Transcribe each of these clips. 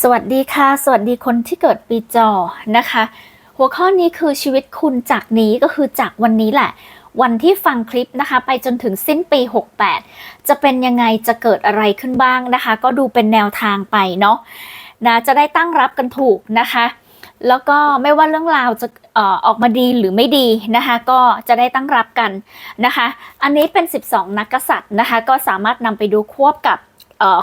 สวัสดีค่ะ สวัสดีคนที่เกิดปีจอนะคะ หัวข้อนี้คือชีวิตคุณจากนี้ก็คือจากวันนี้แหละ วันที่ฟังคลิปนะคะ ไปจนถึงสิ้นปี 68 จะเป็นยังไงจะเกิดอะไรขึ้นบ้างนะคะ ก็ดูเป็นแนวทางไปเนาะนะจะได้ตั้งรับกันถูกนะคะ แล้วก็ไม่ว่าเรื่องราวจะออกมาดีหรือไม่ดีนะคะ ก็จะได้ตั้งรับกันนะคะ อันนี้เป็น 12 นักกษัตริย์นะคะ ก็สามารถนำไปดูควบกับ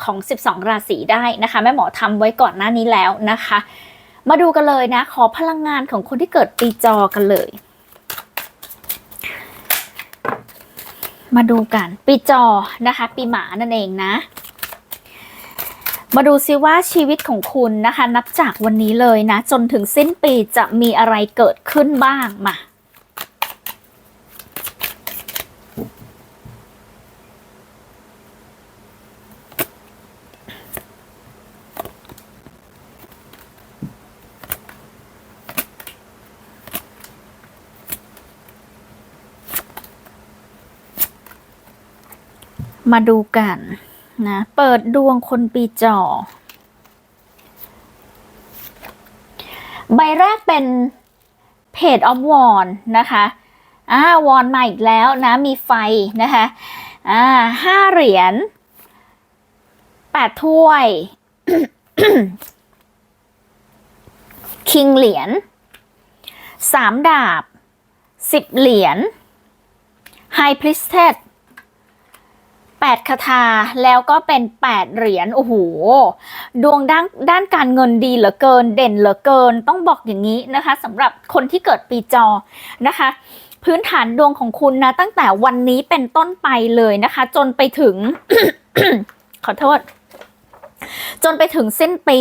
ของ 12 ราศีได้นะคะ แม่หมอทำไว้ก่อนหน้านี้แล้วนะคะ มาดูกันเลยนะ ขอพลังงานของคนที่เกิดปีจอกันเลย มาดูกัน ปีจอนะคะ ปีหมานั่นเองนะ มาดูซิว่าชีวิตของคุณนะคะ นับจากวันนี้เลยนะ จนถึงสิ้นปีจะมีอะไรเกิดขึ้นบ้างมา มาดูกันนะเปิดดวงคนปีจอ ใบแรกเป็นเพจออฟวอนนะคะอ่าวอนมาอีกแล้วนะมีไฟนะคะอ่าห้าเหรียญแปดถ้วยคิงเหรียญสามดาบสิบเหรียญไฮพริสเทส แปดคาถาแล้วก็เป็นแปดเหรียญโอ้โหดวงด้านด้านการเงินดีเหลือเกินเด่นเหลือเกิน ต้องบอกอย่างนี้นะคะสำหรับคนที่เกิดปีจอนะคะ พื้นฐานดวงของคุณนะ ตั้งแต่วันนี้เป็นต้นไปเลยนะคะ จนไปถึง ขอโทษ จนไปถึงสิ้นปี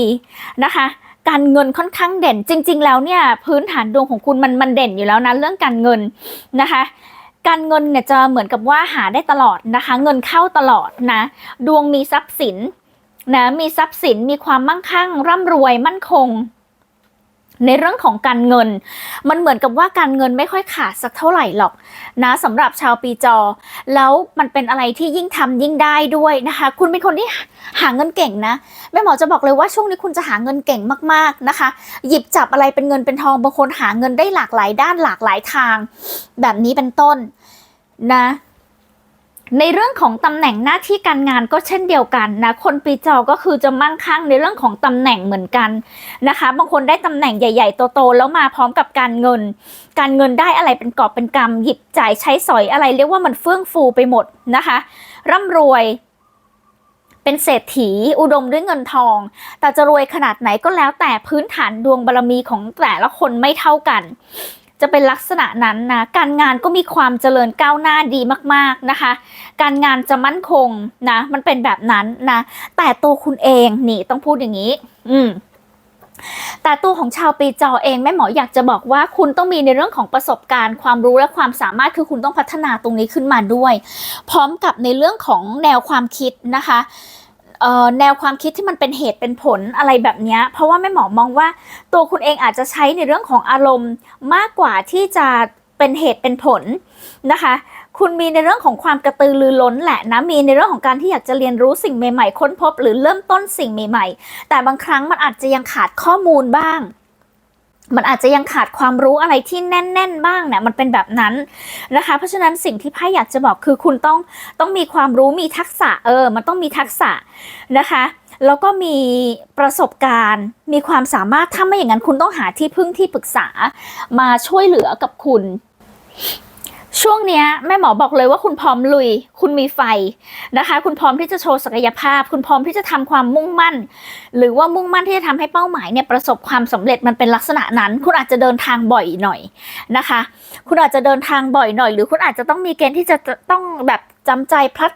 นะคะการเงินค่อนข้างเด่นจริง ๆ แล้วเนี่ยพื้นฐานดวงของคุณมันมันเด่นอยู่แล้วนะเรื่องการเงินนะคะ การเงินเนี่ยจะเหมือนกับว่าหาได้ตลอดนะคะ เงินเข้าตลอดนะ ดวงมีทรัพย์สินนะมีทรัพย์สินมีความมั่งคั่ง ร่ำรวยมั่นคง ในเรื่องของการเงิน มันเหมือนกับว่าการเงินไม่ค่อยขาดสักเท่าไหร่หรอกนะสำหรับชาวปีจอ แล้วมันเป็นอะไรที่ยิ่งทำยิ่งได้ด้วยนะคะ คุณเป็นคนที่หาเงินเก่งนะแม่หมอจะบอกเลยว่าช่วงนี้คุณจะหาเงินเก่งมากๆนะคะ หยิบจับอะไรเป็นเงินเป็นทองบางคนหาเงินได้หลากหลายด้านหลากหลายทาง แบบนี้เป็นต้นนะ ในเรื่องของตำแหน่งหน้าที่การงานก็เช่นเดียวกันนะคนปีจอก็คือจะมั่งคั่งในเรื่องของตำแหน่งเหมือนกันนะคะ บางคนได้ตำแหน่งใหญ่ ๆ โตๆแล้วมาพร้อมกับการเงิน การเงินได้อะไรเป็นกอบเป็นกำหยิบจ่ายใช้สอยอะไรเรียกว่ามันเฟื่องฟูไปหมดนะคะ ร่ำรวยเป็นเศรษฐีอุดมด้วยเงินทอง แต่จะรวยขนาดไหนก็แล้วแต่พื้นฐานดวงบารมีของแต่ละคนไม่เท่ากัน จะเป็นลักษณะนั้นนะการงานก็มีความเจริญก้าวหน้าดีมากๆนะคะ การงานจะมั่นคงนะ มันเป็นแบบนั้นนะ แต่ตัวคุณเองนี่ต้องพูดอย่างนี้ อืมแต่ตัวของชาวปีจอเองแม่หมออยากจะบอกว่าคุณต้องมีในเรื่องของประสบการณ์ ความรู้และความสามารถคือคุณต้องพัฒนาตรงนี้ขึ้นมาด้วย พร้อมกับในเรื่องของแนวความคิดนะคะ แนวความคิดที่มันเป็นเหตุเป็นผลอะไรแบบนี้เพราะว่าแม่หมอมองว่าตัวคุณเองอาจจะใช้ในเรื่องของอารมณ์มากกว่าที่จะเป็นเหตุเป็นผลนะคะ คุณมีในเรื่องของความกระตือรือร้นแหละนะมีในเรื่องของการที่อยากจะเรียนรู้สิ่งใหม่ๆ ค้นพบ หรือเริ่มต้นสิ่งใหม่ ๆ แต่บางครั้งมันอาจจะยังขาดข้อมูลบ้าง มันอาจจะยังขาดความรู้อะไรที่แน่น ๆ บ้างเนี่ยมันเป็นแบบนั้นนะคะ เพราะฉะนั้นสิ่งที่ไพ่อยากจะบอกคือคุณต้องต้องมีความรู้มีทักษะเออ มันต้องมีทักษะนะคะแล้วก็มีประสบการณ์ มีความสามารถถ้าไม่อย่างนั้นคุณต้องหาที่พึ่งที่ปรึกษามาช่วยเหลือกับคุณ ช่วงนี้แม่หมอบอกเลยว่าคุณพร้อมลุย คุณมีไฟนะคะ คุณพร้อมที่จะโชว์ศักยภาพ คุณพร้อมที่จะทำความมุ่งมั่น หรือว่ามุ่งมั่นที่จะทำให้เป้าหมายเนี่ยประสบความสำเร็จมันเป็นลักษณะนั้น คุณอาจจะเดินทางบ่อยหน่อยนะคะ คุณอาจจะเดินทางบ่อยหน่อย หรือคุณอาจจะต้องมีเกณฑ์ที่จะต้องแบบจำใจพลัด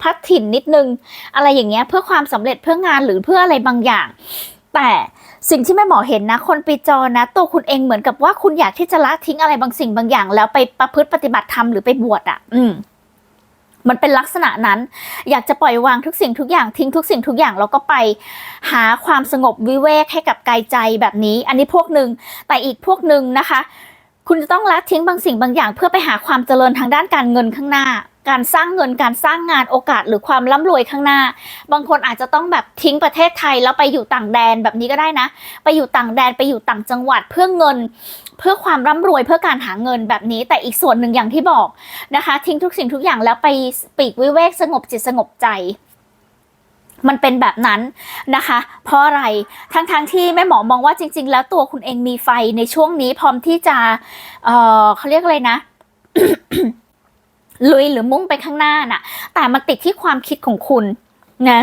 พลัดถิ่นนิดนึง อะไรอย่างเงี้ยเพื่อความสำเร็จเพื่องานหรือเพื่ออะไรบางอย่าง แต่สิ่งที่แม่หมอเห็นนะ คนปีจอนะ ตัวคุณเองเหมือนกับว่าคุณอยากที่จะละทิ้งอะไรบางสิ่งบางอย่าง แล้วไปประพฤติปฏิบัติธรรมหรือไปบวชอะ อืมมันเป็นลักษณะนั้น อยากจะปล่อยวางทุกสิ่งทุกอย่างทิ้งทุกสิ่งทุกอย่างแล้วก็ไปหาความสงบวิเวกให้กับกายใจแบบนี้ อันนี้พวกหนึ่งแต่อีกพวกหนึ่งนะคะ คุณจะต้องละทิ้งบางสิ่งบางอย่าง เพื่อไปหาความเจริญทางด้านการเงินข้างหน้า การสร้างเงินการสร้างงานโอกาสหรือความร่ำรวยข้างหน้า บางคนอาจจะต้องแบบทิ้งประเทศไทยแล้วไปอยู่ต่างแดนแบบนี้ก็ได้นะ ไปอยู่ต่างแดนไปอยู่ต่างจังหวัดเพื่อเงิน เพื่อความร่ำรวยเพื่อการหาเงินแบบนี้ แต่อีกส่วนหนึ่งอย่างที่บอกนะคะ ทิ้งทุกสิ่งทุกอย่างแล้วไปปีกวิเวกสงบจิตสงบใจมันเป็นแบบนั้นนะคะ เพราะอะไร ทั้งๆทที่แม่หมอมองว่าจริง ๆ แล้วตัวคุณเองมีไฟในช่วงนี้พร้อมที่จะ เออเขาเรียกอะไรนะ ลุยหรือมุ่งไปข้างหน้าน่ะ แต่มันติดที่ความคิดของคุณนะ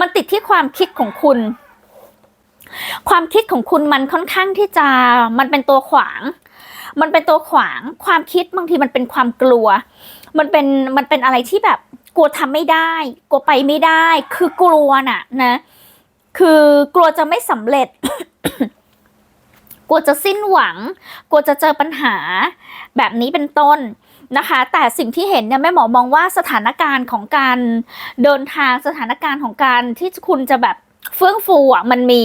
มันติดที่ความคิดของคุณ ความคิดของคุณมันค่อนข้างที่จะมันเป็นตัวขวาง มันเป็นตัวขวาง ความคิดบางทีมันเป็นความกลัว มันเป็นมันเป็นอะไรที่แบบกลัวทำไม่ได้ กลัวไปไม่ได้ คือกลัวน่ะนะ คือกลัวจะไม่สำเร็จกลัวจะสิ้นหวัง กลัวจะเจอปัญหา แบบนี้เป็นต้น นะคะ แต่สิ่งที่เห็นเนี่ยแม่หมอมองว่าสถานการณ์ของการเดินทางสถานการณ์ของการที่คุณจะแบบเฟื่องฟูอะมันมี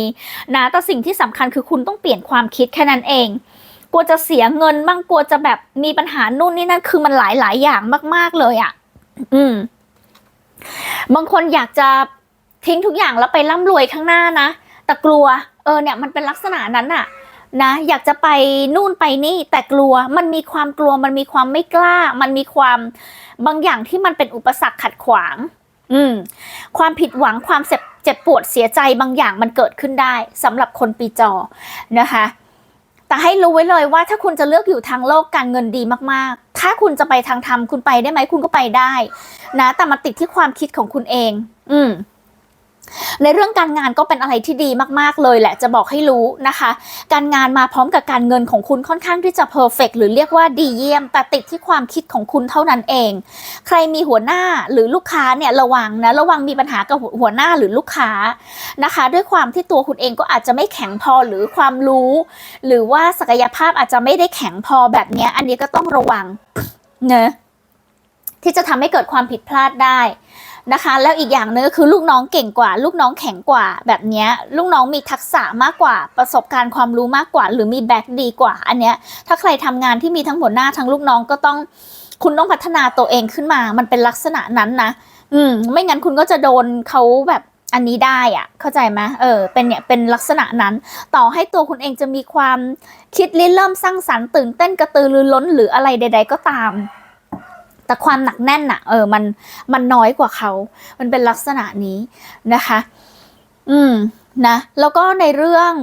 นะแต่สิ่งที่สำคัญคือคุณต้องเปลี่ยนความคิดแค่นั้นเองกลัวจะเสียเงินบ้างกลัวจะแบบมีปัญหานู่นนี่นั่นคือมันหลายหลายอย่างมาก ๆเลยอะ อืม บางคนอยากจะทิ้งทุกอย่างแล้วไปร่ำรวยข้างหน้านะแต่กลัว เออเนี่ยมันเป็นลักษณะนั้นอะ นะ อยากจะไปนู่นไปนี่แต่กลัวมันมีความกลัวมันมีความไม่กล้า มันมีความบางอย่างที่มันเป็นอุปสรรคขัดขวาง อืม ความผิดหวังความเจ็บเจ็บปวดเสียใจบางอย่างมันเกิดขึ้นได้สำหรับคนปีจอนะคะแต่ให้รู้ไว้เลยว่าถ้าคุณจะเลือกอยู่ทางโลกการเงินดีมากๆ ถ้าคุณจะไปทางธรรมคุณไปได้ไหมคุณก็ไปได้ นะ แต่มันติดที่ความคิดของคุณเอง อืม ในเรื่องการงานก็เป็นอะไรที่ดีมากๆเลยแหละจะบอกให้รู้นะคะ การงานมาพร้อมกับการเงินของคุณค่อนข้างที่จะเพอร์เฟกหรือเรียกว่าดีเยี่ยม แต่ติดที่ความคิดของคุณเท่านั้นเอง ใครมีหัวหน้าหรือลูกค้าเนี่ยระวังนะระวังมีปัญหากับหัวหน้าหรือลูกค้านะคะ ด้วยความที่ตัวคุณเองก็อาจจะไม่แข็งพอหรือความรู้ หรือว่าศักยภาพอาจจะไม่ได้แข็งพอแบบนี้อันนี้ก็ต้องระวังเนอะที่จะทำให้เกิดความผิดพลาดได้ นะคะ แล้วอีกอย่างหนึงก็คือลูกน้องเก่งกว่า ลูกน้องแข็งกว่า แบบนี้ลูกน้องมีทักษะมากกว่า ประสบการณ์ความรู้มากกว่า หรือมีแบ็คดีกว่า อันเนี้ยถ้าใครทำงานที่มีทั้งหัวหน้าทั้งลูกน้องก็ต้อง คุณต้องพัฒนาตัวเองขึ้นมา มันเป็นลักษณะนั้นนะ อืม ไม่งั้นคุณก็จะโดนเขาแบบอันนี้ได้อะเข้าใจไหมเออ เป็นเนี่ย เป็นลักษณะนั้น ต่อให้ตัวคุณเองจะมีความคิดริเริ่มสร้างสรรค์ตื่นเต้นกระตือรือร้นหรืออะไรใด ๆ ก็ตาม แต่ความหนักแน่นอะเออมันมันน้อยกว่าเขา มันเป็นลักษณะนี้นะคะ อืมนะแล้วก็ในเรื่อง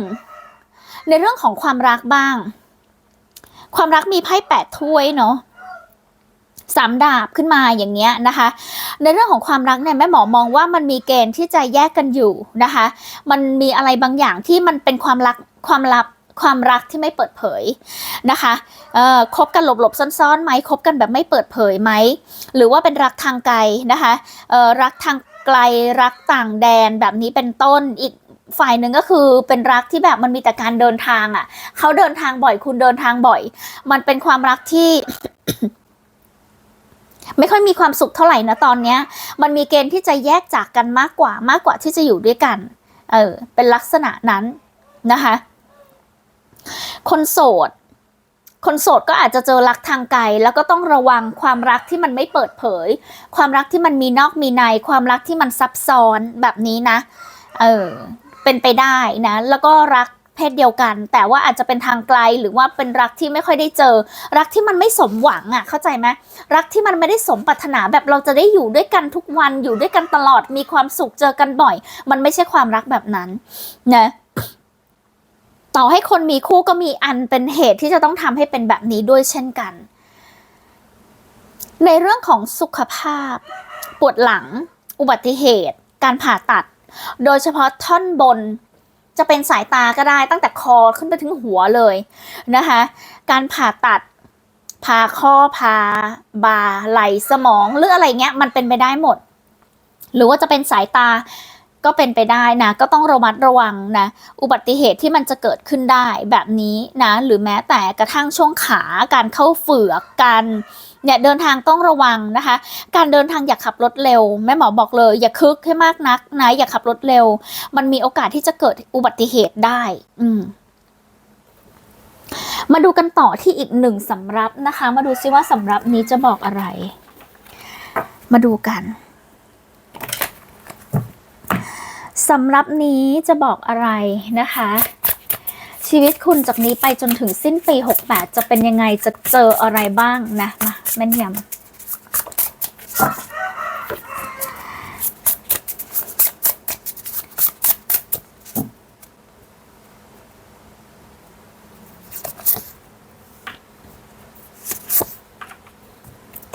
ในเรื่องของความรักบ้าง ความรักมีไพ่แปดถ้วยเนาะสามดาบขึ้นมาอย่างเงี้ยนะคะ ในเรื่องของความรักเนี่ยแม่หมอมองว่ามันมีเกณฑ์ที่จะแยกกันอยู่นะคะ มันมีอะไรบางอย่างที่มันเป็นความรักความลับ ความรักที่ไม่เปิดเผยนะคะเอ่อคบกันหลบๆซ่อนๆไหมคบกันแบบไม่เปิดเผยไหมหรือว่าเป็นรักทางไกลนะคะเอ่อรักทางไกลรักต่างแดนแบบนี้เป็นต้นอีกฝ่ายหนึ่งก็คือเป็นรักที่แบบมันมีแต่การเดินทางอะ่ะเขาเดินทางบ่อยคุณเดินทางบ่อย มันเป็นความรักที่ ไม่ค่อยมีความสุขเท่าไหร่นะตอนเนี้ย มันมีเกณฑ์ที่จะแยกจากกันมากกว่ามากกว่าที่จะอยู่ด้วยกัน เออ เป็นลักษณะนั้นนะคะ คนโสด คนโสดก็อาจจะเจอรักทางไกล แล้วก็ต้องระวังความรักที่มันไม่เปิดเผย ความรักที่มันมีนอกมีใน ความรักที่มันซับซ้อนแบบนี้นะ เออ เป็นไปได้นะ แล้วก็รักเพศเดียวกัน แต่ว่าอาจจะเป็นทางไกลหรือว่าเป็นรักที่ไม่ค่อยได้เจอ รักที่มันไม่สมหวังอะ เข้าใจไหมรักที่มันไม่ได้สมปรารถนาแบบเราจะได้อยู่ด้วยกันทุกวันอยู่ด้วยกันตลอดมีความสุขเจอกันบ่อย มันไม่ใช่ความรักแบบนั้นนะ ต่อให้คนมีคู่ก็มีอันเป็นเหตุที่จะต้องทำให้เป็นแบบนี้ด้วยเช่นกัน ในเรื่องของสุขภาพ ปวดหลัง อุบัติเหตุ การผ่าตัด โดยเฉพาะท่อนบน จะเป็นสายตาก็ได้ตั้งแต่คอขึ้นไปถึงหัวเลยนะคะ การผ่าตัดผ่าข้อผ่าบ่าไหลสมองหรืออะไรเงี้ยมันเป็นไปได้หมด หรือว่าจะเป็นสายตา ก็เป็นไปได้นะ ก็ต้องระมัดระวังนะ อุบัติเหตุที่มันจะเกิดขึ้นได้แบบนี้นะ หรือแม้แต่กระทั่งช่วงขาการเข้าเฝือกการเนี่ยเดินทางต้องระวังนะคะ การเดินทางอย่าขับรถเร็วแม่หมอบอกเลย อย่าคึกให้มากนักนะอย่าขับรถเร็ว มันมีโอกาสที่จะเกิดอุบัติเหตุได้ อืมมาดูกันต่อที่อีกหนึ่งสำรับนะคะ มาดูซิว่าสำรับนี้จะบอกอะไร มาดูกัน สำหรับนี้จะบอกอะไรนะคะ ชีวิตคุณจากนี้ไปจนถึงสิ้นปี 68 จะเป็นยังไงจะเจออะไรบ้างนะมาแม่นยำ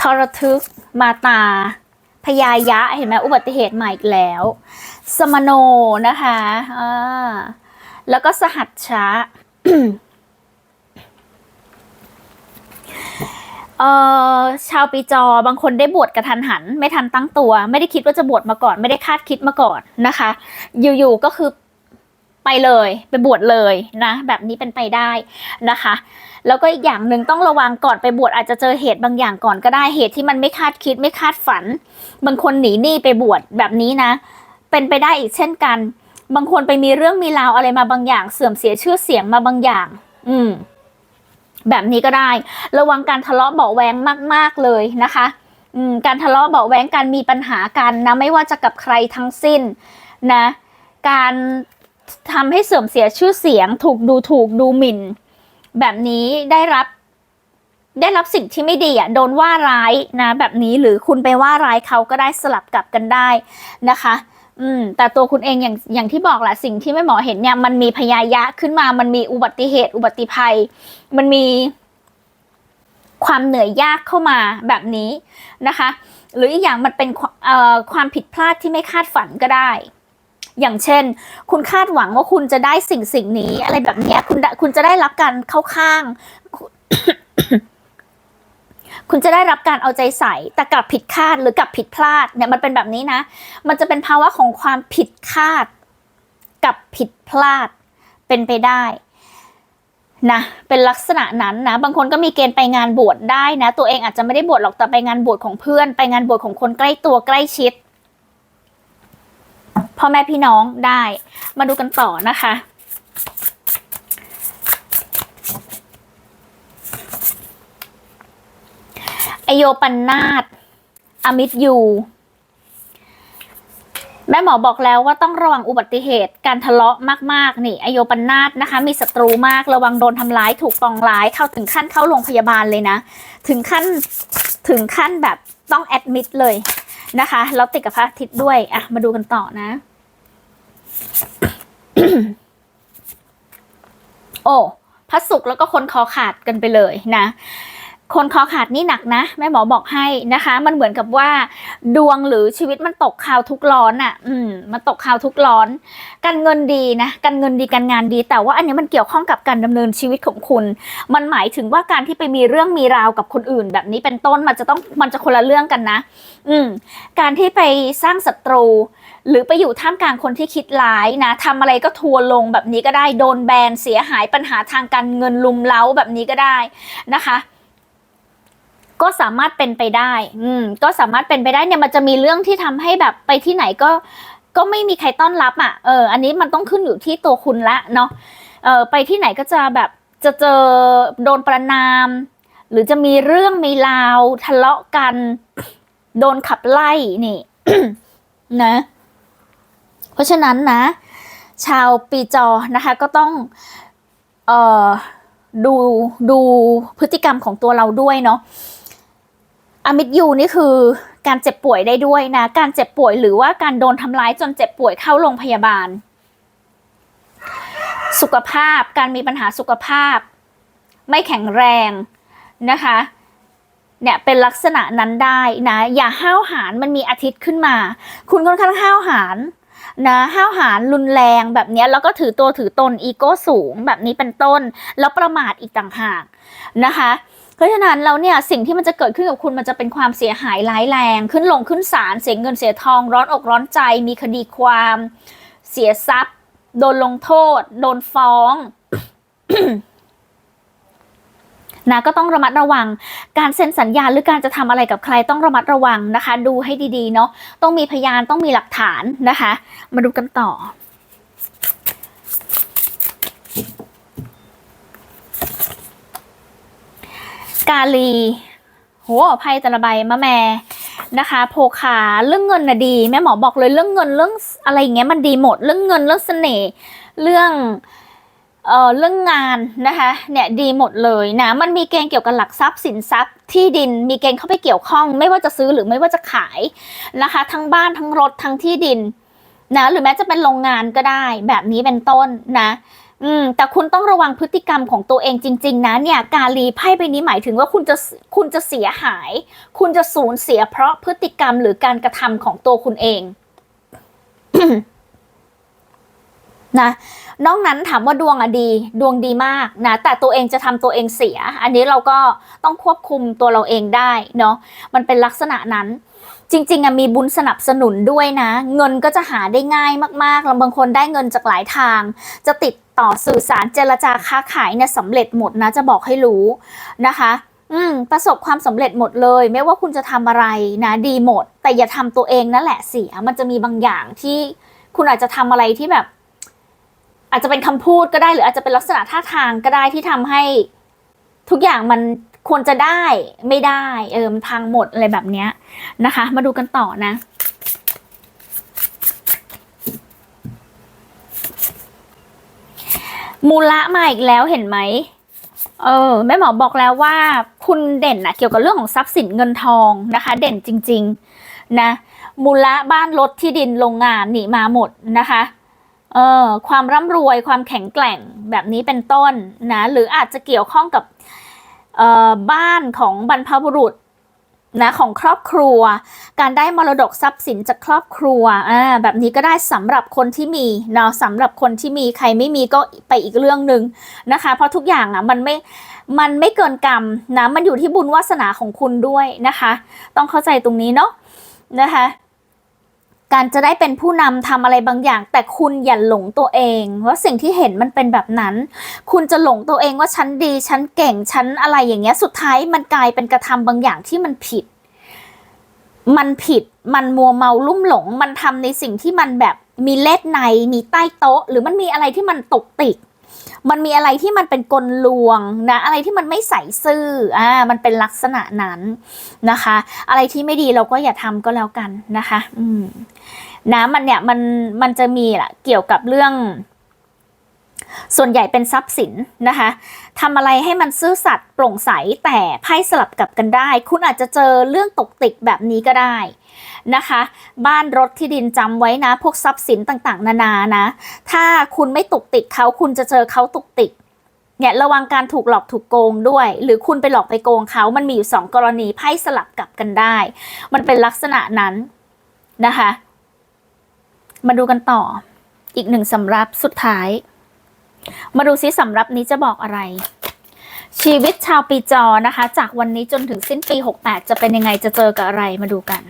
ทรทึกมาตาพยายะเห็นไหมอุบัติเหตุใหม่อีกแล้ว สมโนนะคะอ่าแล้วก็สหัสชะเอ่อชาวปีจอบางคนได้บวชกระทันหัน ไม่ทันตั้งตัว ไม่ได้คิดว่าจะบวชมาก่อน ไม่ได้คาดคิดมาก่อนนะคะ อยู่ๆก็คือไปเลยไปบวชเลยนะแบบนี้เป็นไปได้นะคะ แล้วก็อีกอย่างหนึ่งต้องระวังก่อนไปบวชอาจจะเจอเหตุบางอย่างก่อนก็ได้เหตุที่มันไม่คาดคิดไม่คาดฝัน บางคนหนีหนี้ไปบวชแบบนี้นะ เป็นไปได้อีกเช่นกัน บางคนไปมีเรื่องมีราวอะไรมาบางอย่าง เสื่อมเสียชื่อเสียงมาบางอย่าง อืม แบบนี้ก็ได้ ระวังการทะเลาะเบาแวงมาก ๆเลยนะคะอืมการทะเลาะเบาแวงการมีปัญหากันนะไม่ว่าจะกับใครทั้งสิ้นนะ การทำให้เสื่อมเสียชื่อเสียง ถูกดูถูกดูหมิ่น แบบนี้ได้รับได้รับสิ่งที่ไม่ดีอะโดนว่าร้ายนะ แบบนี้หรือคุณไปว่าร้ายเขาก็ได้สลับกลับกันได้นะคะ อืม แต่ตัวคุณเองอย่างอย่างที่บอกแหละสิ่งที่แม่หมอเห็นเนี่ยมันมีพยายะขึ้นมา มันมีอุบัติเหตุ อุบัติภัย มันมีความเหนื่อยยากเข้ามาแบบนี้นะคะ หรืออีกอย่างมันเป็นความเอ่อความผิดพลาดที่ไม่คาดฝันก็ได้ อย่างเช่น คุณคาดหวังว่าคุณจะได้สิ่งสิ่งนี้ อะไรแบบนี้คุณคุณจะได้รับการเข้าข้าง คุณจะได้รับการเอาใจใส่ แต่กลับผิดคาดหรือกลับผิดพลาดเนี่ยมันเป็นแบบนี้นะ มันจะเป็นภาวะของความผิดคาด กับผิดพลาดเป็นไปได้นะเป็นลักษณะนั้นนะ บางคนก็มีเกณฑ์ไปงานบวชได้นะ ตัวเองอาจจะไม่ได้บวชหรอกแต่ไปงานบวชของเพื่อน ไปงานบวชของคนใกล้ตัวใกล้ชิดพ่อแม่พี่น้องได้ มาดูกันต่อนะคะ โยปันนาตอมิตยูแม่หมอบอกแล้วว่าต้องระวังอุบัติเหตุการทะเลาะมากๆ นี่อโยปันนาตนะคะ มีศัตรูมากระวังโดนทำร้ายถูกปองร้ายเข้าถึงขั้นเข้าโรงพยาบาลเลยนะ ถึงขั้นถึงขั้นแบบต้องแอดมิดเลยนะคะ แล้วติดกับพระอาทิตย์ด้วยอะมาดูกันต่อนะ โอ้พระศุกร์แล้วก็คนคอขาดกันไปเลยนะ คนคอขาดนี่หนักนะ แม่หมอบอกให้นะคะ มันเหมือนกับว่า ดวงหรือชีวิตมันตกข่าวทุกร้อนอะ่ะ อืม มันตกข่าวทุกร้อน การเงินดีนะ การเงินดีการงานดี แต่ว่าอันนี้มันเกี่ยวข้องกับการดำเนินชีวิตของคุณ มันหมายถึงว่าการที่ไปมีเรื่องมีราวกับคนอื่น แบบนี้เป็นต้น มันจะต้อง มันจะคนละเรื่องกันนะ อืม การที่ไปสร้างศัตรู หรือไปอยู่ท่ามกลางคนที่คิดร้ายนะทำอะไรก็ทัวลงแบบนี้ก็ได้ โดนแบน เสียหาย ปัญหาทางการเงินลุมเล้าแบบนี้ก็ได้นะคะ ก็สามารถเป็นไปได้ อืม ก็สามารถเป็นไปได้เนี่ยมันจะมีเรื่องที่ทำให้แบบไปที่ไหนก็ ก็ไม่มีใครต้อนรับอะ เออ อันนี้มันต้องขึ้นอยู่ที่ตัวคุณละเนาะ เออไปที่ไหนก็จะแบบจะเจอโดนประนาม หรือจะมีเรื่องมีราวทะเลาะกัน โดนขับไล่นี่นะ เพราะฉะนั้นนะ ชาวปีจอนะคะ ก็ต้อง เอ่อดูดูพฤติกรรมของตัวเราด้วยเนาะ อมิตยูนี่คือการเจ็บป่วยได้ด้วยนะ การเจ็บป่วยหรือว่าการโดนทำร้ายจนเจ็บป่วยเข้าโรงพยาบาล สุขภาพการมีปัญหาสุขภาพ ไม่แข็งแรงนะคะเนี่ยเป็นลักษณะนั้นได้นะ อย่าห้าวหาญมันมีอาทิตย์ขึ้นมา คุณค่อนข้างห้าวหาญนะห้าวหาญรุนแรงแบบนี้แล้วก็ถือตัวถือตนอีโก้สูงแบบนี้เป็นต้น แล้วประมาทอีกต่างหากนะคะ เพราะฉะนั้นแล้วเนี่ยสิ่งที่มันจะเกิดขึ้นกับคุณมันจะเป็นความเสียหายร้ายแรง ขึ้นลงขึ้นศาลเสียเงินเสียทองร้อนอกร้อนใจ มีคดีความเสียทรัพย์ โดนลงโทษ โดนฟ้องนะก็ต้องระมัดระวัง การเซ็นสัญญาหรือการจะทำอะไรกับใครต้องระมัดระวังนะคะ ดูให้ดีๆเนาะต้องมีพยานต้องมีหลักฐานนะคะ มาดูกันต่อ กาลีโหไพ่ต่ละใบมะแม่นะคะ โพคาเรื่องเงินนะดีแม่หมอบอกเลยเรื่องเงินเรื่องอะไรอย่างเงี้ยมันดีหมดเรื่องเงินเรื่องเสน่ห์เรื่องเอ่อเรื่องงานนะคะเนี่ยดีหมดเลยนะมันมีเกณฑ์เกี่ยวกับหลักทรัพย์สินทรัพย์ที่ดินมีเกณฑ์เข้าไปเกี่ยวข้อง ไม่ว่าจะซื้อหรือไม่ว่าจะขายนะคะ ทั้งบ้านทั้งรถทั้งที่ดินนะหรือแม้จะเป็นโรงงานก็ได้แบบนี้เป็นต้นนะ อืมแต่คุณต้องระวังพฤติกรรมของตัวเองจริง ๆ นะเนี่ยการรีไพ่ใบนี้หมายถึงว่าคุณจะคุณจะเสียหาย คุณจะสูญเสียเพราะพฤติกรรมหรือการกระทำของตัวคุณเองนะนอกนั้นถามว่าดวงอะดี ดวงดีมากนะแต่ตัวเองจะทำตัวเองเสีย อันนี้เราก็ต้องควบคุมตัวเราเองได้เนาะมันเป็นลักษณะนั้น จริงๆอะมีบุญสนับสนุนด้วยนะ เงินก็จะหาได้ง่ายมากๆแล้วบางคนได้เงินจากหลายทาง จะติดต่อสื่อสารเจรจาค้าขายเนี่ยสำเร็จหมดนะ จะบอกให้รู้นะคะ อืมประสบความสำเร็จหมดเลย ไม่ว่าคุณจะทำอะไรนะดีหมด แต่อย่าทำตัวเองนั่นแหละเสียมันจะมีบางอย่างที่คุณอาจจะทำอะไรที่แบบ อาจจะเป็นคำพูดก็ได้หรืออาจจะเป็นลักษณะท่าทางก็ได้ที่ทำให้ทุกอย่างมัน ควรจะได้ไม่ได้เออมันพังหมดอะไรแบบเนี้ยนะคะ มาดูกันต่อนะมูละมาอีกแล้วเห็นไหม เออแม่หมอบอกแล้วว่าคุณเด่นนะเกี่ยวกับเรื่องของทรัพย์สินเงินทองนะคะ เด่นจริง ๆ นะ มูละบ้านรถที่ดินโรงงานหนีมาหมดนะคะ เออความร่ำรวยความแข็งแกร่งแบบนี้เป็นต้นนะ หรืออาจจะเกี่ยวข้องกับ บ้านของบรรพบุรุษนะของครอบครัว การได้มรดกทรัพย์สินจากครอบครัวอ่าแบบนี้ก็ได้สำหรับคนที่มีเนาะสำหรับคนที่มีใครไม่มีก็ไปอีกเรื่องหนึ่งนะคะ เพราะทุกอย่างอะมันไม่มันไม่เกินกรรมนะมันอยู่ที่บุญวาสนาของคุณด้วยนะคะ ต้องเข้าใจตรงนี้เนาะนะคะ การจะได้เป็นผู้นำทำอะไรบางอย่าง แต่คุณอย่าหลงตัวเองว่าสิ่งที่เห็นมันเป็นแบบนั้น คุณจะหลงตัวเองว่าฉันดีฉันเก่งฉันอะไรอย่างเงี้ยสุดท้ายมันกลายเป็นกระทำบางอย่างที่มันผิด มันผิดมันมัวเมาลุ่มหลง มันทำในสิ่งที่มันแบบมีเล็ดในมีใต้โต๊ะ หรือมันมีอะไรที่มันตกติกมันมีอะไรที่มันเป็นกลลวงนะอะไรที่มันไม่ใส่ซื่ออ่ามันเป็นลักษณะนั้นนะคะ อะไรที่ไม่ดีเราก็อย่าทำก็แล้วกันนะคะ อืม นะมันเนี่ยมันมันจะมีแหละเกี่ยวกับเรื่อง ส่วนใหญ่เป็นทรัพย์สินนะคะทำอะไรให้มันซื่อสัตย์โปร่งใสแต่ไพ่สลับกับกันได้ คุณอาจจะเจอเรื่องตกติกแบบนี้ก็ได้นะคะ บ้านรถที่ดินจำไว้นะ พวกทรัพย์สินต่างๆ นานานะ ถ้าคุณไม่ตกติกเขาคุณจะเจอเขาตกติกเนี่ยระวังการถูกหลอกถูกโกงด้วย หรือคุณไปหลอกไปโกงเขามันมีอยู่สองกรณีไพ่สลับกลับกันได้ มันเป็นลักษณะนั้นนะคะ มาดูกันต่อ อีกหนึ่งสำรับสุดท้าย มาดูซิสำรับนี้จะบอกอะไร ชีวิตชาวปีจอนะคะ จากวันนี้จนถึงสิ้นปี 68 จะเป็นยังไงจะเจอกับอะไรมาดูกัน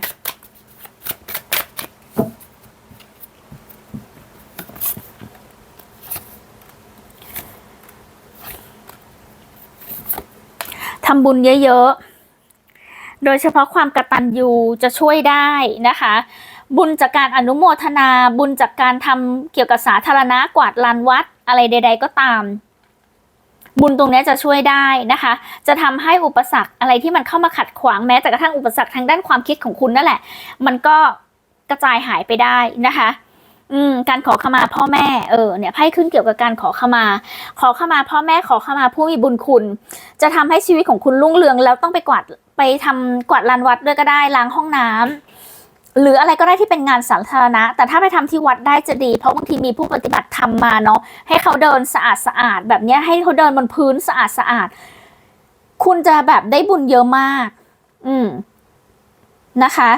ทำบุญเยอะๆ โดยเฉพาะความกระตัญญูจะช่วยได้นะคะ บุญจากการอนุโมทนา บุญจากการทำเกี่ยวกับสาธารณะกวาดลานวัดอะไรใด ๆ ก็ตาม บุญตรงนี้จะช่วยได้นะคะ จะทำให้อุปสรรคอะไรที่มันเข้ามาขัดขวางแม้แต่กระทั่งอุปสรรคทางด้านความคิดของคุณนั่นแหละ มันก็กระจายหายไปได้นะคะอืมการขอขมาพ่อแม่เออเนี่ยไพ่ขึ้นเกี่ยวกับการขอขมา ขอขมาพ่อแม่ขอขมาผู้มีบุญคุณ จะทำให้ชีวิตของคุณรุ่งเรืองแล้วต้องไปกวาดไปทำกวาดลานวัดด้วยก็ได้ล้างห้องน้ำ หรืออะไรก็ได้ที่เป็นงานสาธารณะ แต่ถ้าไปทำที่วัดได้จะดี เพราะบางทีมีผู้ปฏิบัติธรรมมาเนาะให้เขาเดินสะอาดสะอาดแบบนี้ให้เขาเดินบนพื้นสะอาดสะอาด คุณจะแบบได้บุญเยอะมาก อืมนะคะ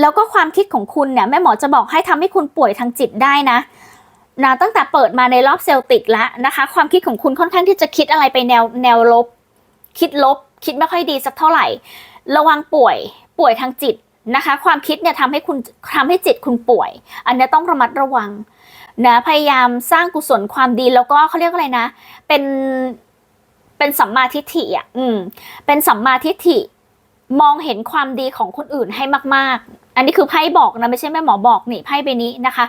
แล้วก็ความคิดของคุณเนี่ยแม่หมอจะบอกให้ทำให้คุณป่วยทางจิตได้นะนะตั้งแต่เปิดมาในรอบเซลติกแล้วนะคะ ความคิดของคุณค่อนข้างที่จะคิดอะไรไปแนวแนวลบ คิดลบ คิดไม่ค่อยดีสักเท่าไหร่ ระวังป่วย ป่วยทางจิต นะคะ ความคิดเนี่ยทำให้คุณทำให้จิตคุณป่วย อันนี้ต้องระมัดระวังนะพยายามสร้างกุศลความดีแล้วก็เขาเรียกอะไรนะ เป็นเป็นสัมมาทิฏฐิอะอืม เป็นสัมมาทิฏฐิมองเห็นความดีของคนอื่นให้มาก ๆ อันนี้คือไพ่บอกนะไม่ใช่แม่หมอบอกนี่ไพ่ใบนี้นะคะ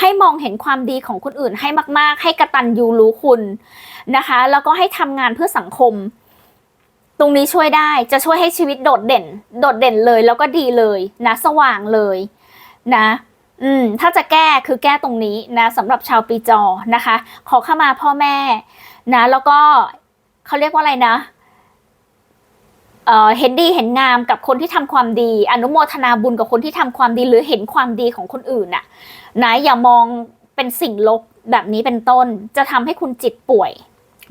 ให้มองเห็นความดีของคนอื่นให้มาก ๆ ให้กระตันยูรู้คุณนะคะ แล้วก็ให้ทำงานเพื่อสังคม ตรงนี้ช่วยได้จะช่วยให้ชีวิตโดดเด่น โดดเด่นเลยแล้วก็ดีเลยนะ สว่างเลยนะ อืม ถ้าจะแก้คือแก้ตรงนี้นะสำหรับชาวปีจอนะคะ ขอเข้ามาพ่อแม่นะ แล้วก็เขาเรียกว่าอะไรนะเอ่อเห็นดีเห็นงามกับคนที่ทำความดี อนุโมทนาบุญกับคนที่ทำความดีหรือเห็นความดีของคนอื่นน่ะนะอย่ามองเป็นสิ่งลบแบบนี้เป็นต้น จะทำให้คุณจิตป่วย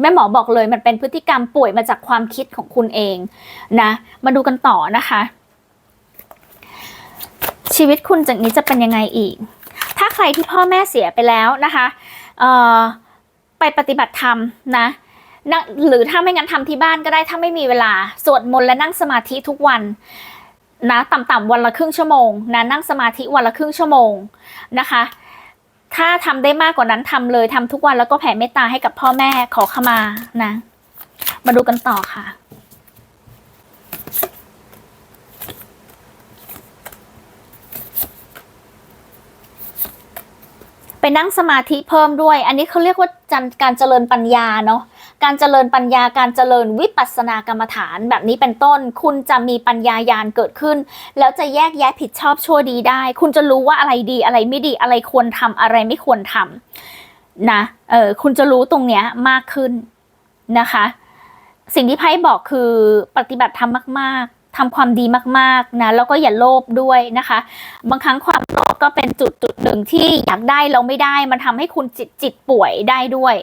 แม่หมอบอกเลยมันเป็นพฤติกรรมป่วยมาจากความคิดของคุณเองนะ มาดูกันต่อนะคะ ชีวิตคุณจากนี้จะเป็นยังไงอีก ถ้าใครที่พ่อแม่เสียไปแล้วนะคะไปปฏิบัติธรรมนะนะหรือถ้าไม่งั้นทำที่บ้านก็ได้ถ้าไม่มีเวลา สวดมนต์และนั่งสมาธิทุกวันนะต่ำๆวันละครึ่งชั่วโมงนะนั่งสมาธิวันละครึ่งชั่วโมงนะคะ ถ้าทำได้มากกว่านั้นทำเลยทำทุกวันแล้วก็แผ่เมตตาให้กับพ่อแม่ขอขมานะ มาดูกันต่อค่ะไปนั่งสมาธิเพิ่มด้วย อันนี้เขาเรียกว่าการเจริญปัญญาเนาะ การเจริญปัญญาการเจริญวิปัสสนากรรมฐานแบบนี้เป็นต้น คุณจะมีปัญญายาณเกิดขึ้น แล้วจะแยกแยะผิดชอบชั่วดีได้ คุณจะรู้ว่าอะไรดีอะไรไม่ดีอะไรควรทำอะไรไม่ควรทำนะเออคุณจะรู้ตรงเนี้ยมากขึ้นนะคะ สิ่งที่ไพ่บอกคือปฏิบัติธรรมมาก ๆทำความดีมากๆนะแล้วก็อย่าโลภด้วยนะคะ บางครั้งความโลภก็เป็นจุดจุดหนึ่งที่อยากได้เราไม่ได้ มันทำให้คุณจิตจิตป่วยได้ด้วย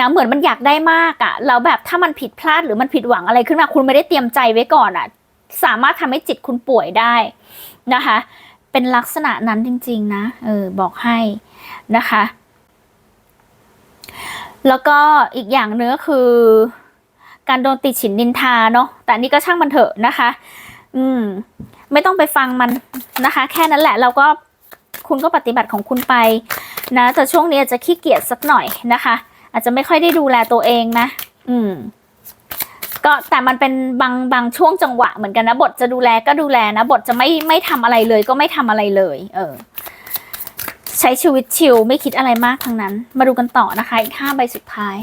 นะเหมือนมันอยากได้มากอะ่ะแล้วแบบถ้ามันผิดพลาดหรือมันผิดหวังอะไรขึ้นมาคุณไม่ได้เตรียมใจไว้ก่อนอะ่ะสามารถทำให้จิตคุณป่วยได้นะคะ เป็นลักษณะนั้นจริง ๆ นะเออบอกให้นะคะ แล้วก็อีกอย่างเนื้อคือ การโดนติดฉินนินทาเนาะแต่นนี่ก็ช่างมันเถอะนะคะ อืม ไม่ต้องไปฟังมันนะคะ แค่นั้นแหละเราก็คุณก็ปฏิบัติของคุณไปนะแต่ช่วงนี้อาจจะขี้เกียจสักหน่อยนะคะ อาจจะไม่ค่อยได้ดูแลตัวเองนะ อืม ก็แต่มันเป็นบางบางช่วงจังหวะเหมือนกันนะบทจะดูแลก็ดูแลนะบทจะไม่ไม่ทำอะไรเลย ก็ไม่ทำอะไรเลย เออ ใช้ชีวิตชิลไม่คิดอะไรมากทั้งนั้น มาดูกันต่อนะคะ อีกห้าใบสุดท้าย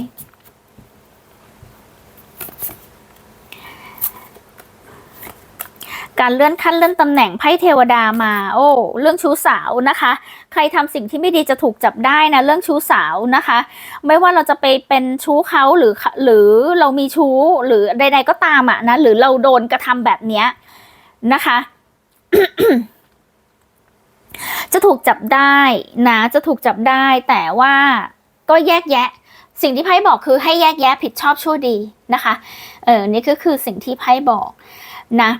การเลื่อนขั้นเลื่อนตำแหน่งไพ่เทวดามา โอ้ เรื่องชู้สาวนะคะ ใครทำสิ่งที่ไม่ดีจะถูกจับได้นะเรื่องชู้สาวนะคะ ไม่ว่าเราจะไปเป็นชู้เขาหรือหรือเรามีชู้หรือใด ๆ ก็ตามอะนะหรือเราโดนกระทำแบบเนี้ยนะคะจะถูกจับได้นะจะถูกจับได้แต่ว่าก็แยกแยะ สิ่งที่ไพ่บอกคือให้แยกแยะผิดชอบชั่วดีนะคะเออนี่ก็คือสิ่งที่ไพ่บอกนะ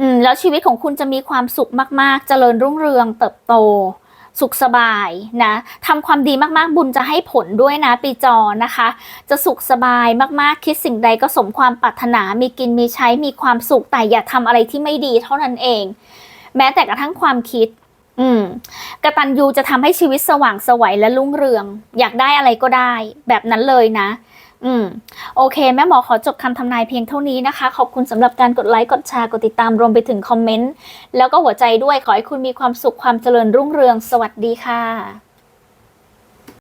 อืมแล้วชีวิตของคุณจะมีความสุขมาก ๆ เจริญรุ่งเรืองเติบโต สุขสบายนะทำความดีมากๆบุญจะให้ผลด้วยนะปีจอนะคะ จะสุขสบายมากๆคิดสิ่งใดก็สมความปรารถนามีกินมีใช้มีความสุขแต่อย่าทำอะไรที่ไม่ดีเท่านั้นเอง แม้แต่กระทั่งความคิดอืมกระตัญญูจะทำให้ชีวิตสว่างสวัยและรุ่งเรือง อยากได้อะไรก็ได้ แบบนั้นเลยนะ อืมโอเค แม่หมอขอจบคำทำนายเพียงเท่านี้นะคะ ขอบคุณสำหรับการกดไลค์กดแชร์กดติดตามรวมไปถึงคอมเมนต์แล้วก็หัวใจด้วยขอให้คุณมีความสุขความเจริญรุ่งเรือง สวัสดีค่ะ